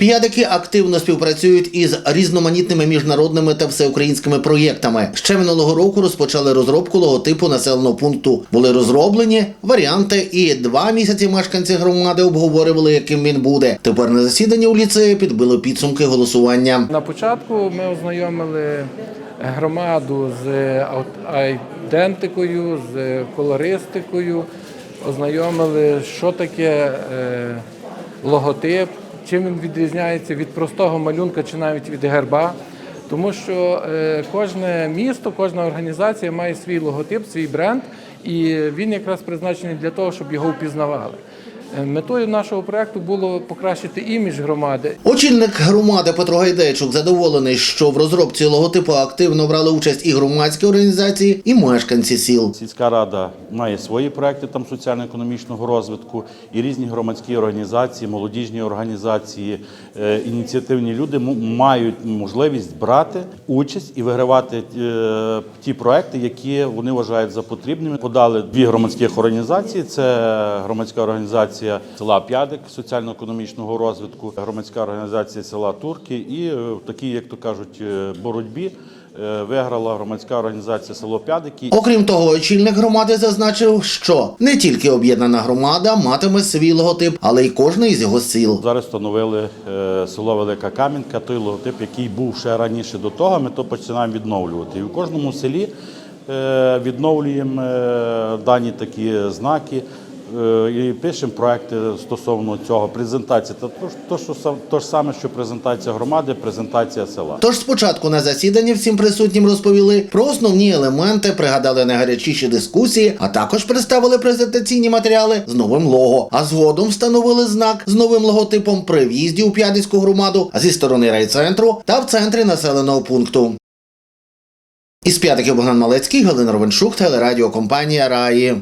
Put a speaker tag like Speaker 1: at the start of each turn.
Speaker 1: П'ядики активно співпрацюють із різноманітними міжнародними та всеукраїнськими проєктами. Ще минулого року розпочали розробку логотипу населеного пункту. Були розроблені варіанти, і два місяці мешканці громади обговорювали, яким він буде. Тепер на засіданні у ліцеї підбили підсумки голосування.
Speaker 2: На початку ми ознайомили громаду з айдентикою, з колористикою, ознайомили, що таке е, логотип, чим він відрізняється від простого малюнка чи навіть від герба. Тому що е, кожне місто, кожна організація має свій логотип, свій бренд, і він якраз призначений для того, щоб його впізнавали. Е, Метою нашого проекту було покращити імідж громади
Speaker 1: Очільник громади Петро Гайдайчук задоволений, що в розробці логотипу активно брали участь і громадські організації, і мешканці сіл.
Speaker 3: Сільська рада має свої проекти там соціально-економічного розвитку, і різні громадські організації, молодіжні організації, е, ініціативні люди мають можливість брати участь і вигравати е, ті проекти, які вони вважають за потрібними. Подали дві громадських організації: це громадська організація села П'ядик соціально-економічного розвитку, громадська організація села Турки, і е, в такій, як то кажуть, е, боротьбі. е, Виграла громадська організація село П'ядики.
Speaker 1: Окрім того, очільник громади зазначив, що не тільки об'єднана громада матиме свій логотип, але й кожне із його сіл.
Speaker 3: Зараз встановили село Велика Кам'янка, той логотип, який був ще раніше до того, ми то починаємо відновлювати. І в кожному селі відновлюємо дані такі знаки. Е, І пишемо проекти стосовно цього. Презентація та то, що то ж саме, що презентація громади, презентація села.
Speaker 1: Тож спочатку на засіданні всім присутнім розповіли про основні елементи, пригадали найгарячіші дискусії, а також представили презентаційні матеріали з новим лого. А згодом встановили знак з новим логотипом при в'їзді у П'ядицьку громаду зі сторони райцентру та в центрі населеного пункту. Із п'ятиків Богдан Малецький, Галина Ровеншук, телерадіокомпанія Раї.